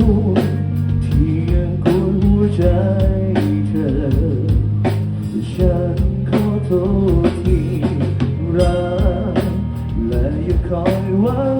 คู่ที่ยังควรหัวใจเธอ ฉันขอโทษที่รักและยังคอยวัง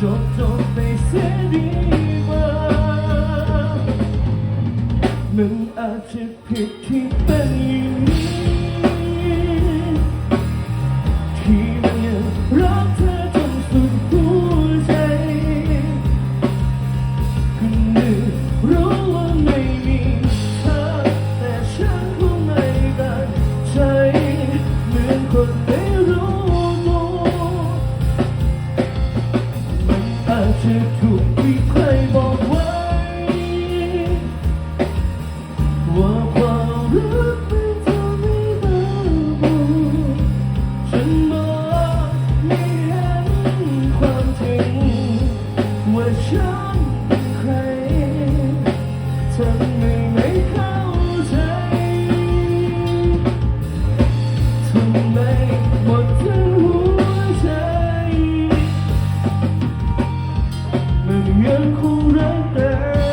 จบจบไปเสียดีกว่ามันอาจจะผิดที่เป็นอย่างนี้ 人哭人泪。